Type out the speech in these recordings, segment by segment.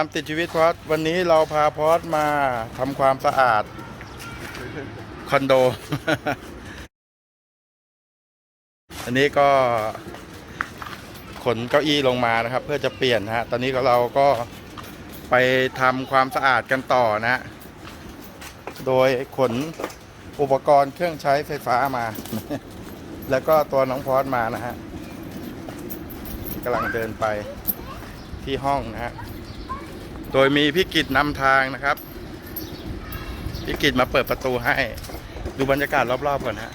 ตามติดชีวิตพอดวันนี้เราพาพอดมาทำความสะอาด คอนโด อันนี้ก็ ขนเก้าอี้ลงมานะครับ เพื่อจะเปลี่ยนฮะ ตอนนี้ก็เราก็ไปทำความสะอาดกันต่อนะฮะโดยขนอุปกรณ์เครื่องใช้ไฟฟ้ามา แล้วก็ตัวน้องพอดมานะฮะกำลังเดินไปที่ห้องนะฮะ โดยมีพี่กิจนำทางนะครับพี่กิจมาเปิดประตูให้ ดูบรรยากาศรอบๆก่อนฮะ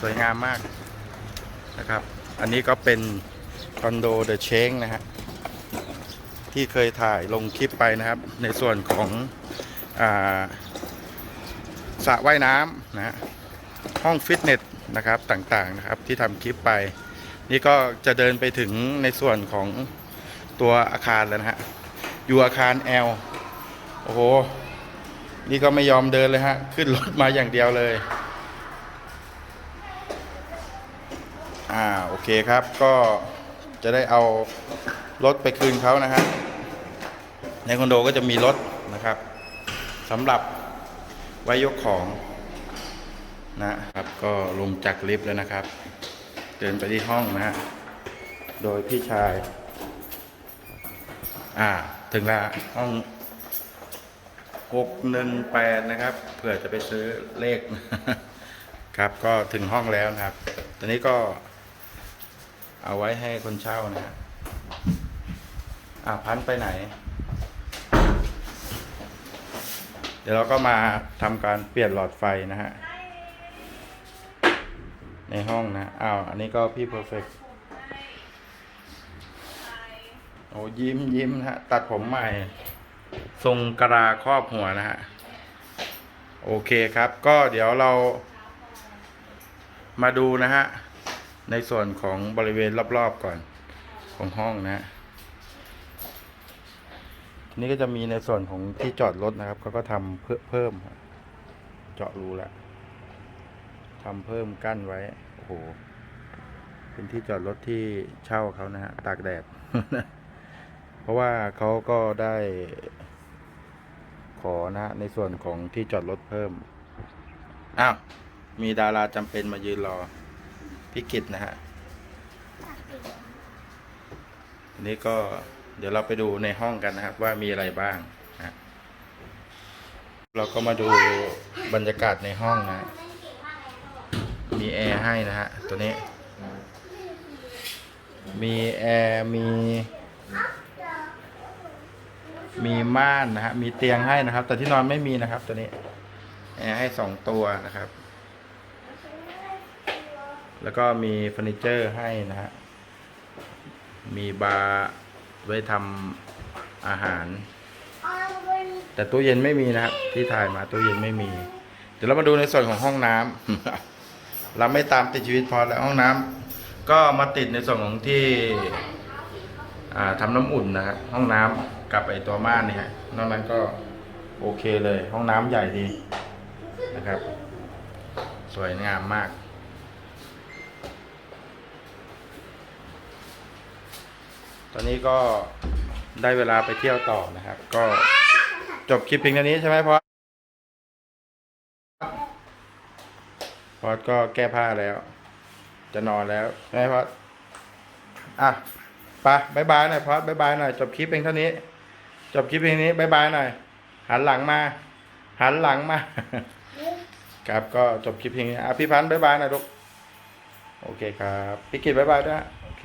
สวยงามมากนะครับ อันนี้ก็เป็นคอนโดเดอะเชงนะฮะที่เคยถ่ายลงคลิปไปนะครับ ในส่วนของอสระว่ายน้ำนะฮะห้องฟิตเนสนะครับต่างๆนะครับที่ทำคลิปไป นี่ก็จะเดินไปถึงในส่วนของตัวอาคารแล้วนะฮะ อยู่อาคาร L โอ้โห นี่ก็ไม่ยอมเดินเลยฮะ ขึ้นรถมาอย่างเดียวเลย อ่า โอเคครับ ก็จะได้เอารถไปคืนเขานะฮะ ในคอนโดก็จะมีรถนะครับสำหรับไว้ยกของนะครับ ก็ลงจากลิฟต์แล้วนะครับ เดินไปที่ห้องนะฮะ โดยพี่ชาย อ่า ถึงแล้วห้องหกหนึ่งแปดนะครับ เผื่อจะไปซื้อเลข ครับก็ถึงห้องแล้วนะครับ ตอนนี้ก็เอาไว้ให้คนเช่านะฮะอ่าพันไปไหน เดี๋ยวเราก็มาทำการเปลี่ยนหลอดไฟนะฮะ ในห้องนะอ้าวอันนี้ก็พี่เพอร์เฟก โอ้ยิ้มยิ้มนะฮะ ตัดผมใหม่ ทรงกราครอบหัวนะฮะ โอเคครับ ก็เดี๋ยวเรามาดูนะฮะ ในส่วนของบริเวณรอบๆก่อน ของห้องนะฮะนี่ก็จะมีในส่วนของที่จอดรถนะครับเขาก็ทำเพิ่มเพิ่ม เจาะรูแล้วทำเพิ่มกั้นไว้ โอ้โห เป็นที่จอดรถที่เช่าเขานะฮะ ตากแดด เพราะว่าเขาก็ได้ขอนะฮะในส่วนของที่จอดรถเพิ่ม อ้าว มีดาราจำเป็นมายืนรอพิกิตนะฮะอันนี้ก็เดี๋ยวเราไปดูในห้องกันนะครับ ว่ามีอะไรบ้างนะฮะเราก็มาดูบรรยากาศในห้องนะ มีแอร์ให้นะฮะตัวนี้ มีแอร์มี มีม่านนะฮะมีเตียงให้นะครับ แต่ที่นอนไม่มีนะครับ ตัวนี้แอร์ให้สองตัวนะครับ แล้วก็มีเฟอร์นิเจอร์ให้นะฮะมีบาร์ไว้ทำอาหาร แต่ตู้เย็นไม่มีนะครับ ที่ถ่ายมาตู้เย็นไม่มี เดี๋ยวเรามาดูในส่วนของห้องน้ำเราไม่ตามติดชีวิตพอแล้วห้องน้ำก็มาติดในส่วนของที่ทำน้ำอุ่นนะฮะห้องน้ำ กับไอตัวม่านเนี่ยฮะนอกนั้นก็โอเคเลย ห้องน้ำใหญ่ดีนะครับ สวยงามมาก ตอนนี้ก็ได้เวลาไปเที่ยวต่อนะครับ ก็จบคลิปเพียงเท่านี้ใช่ไหมพอดพอดก็แก้ผ้าแล้ว จะนอนแล้วใช่ไหมพอดอะไปบายบายหน่อยพอดบายบายหน่อยจบคลิปเพียงเท่านี้ จบคลิปเพียงนี้บายบายหน่อย หันหลังมา หันหลังมา ครับก็จบคลิปเพียงนี้อะพี่พันธ์บายบายหน่อยลูกโอเคครับพี่กิตบายบายด้วยฮะโอเค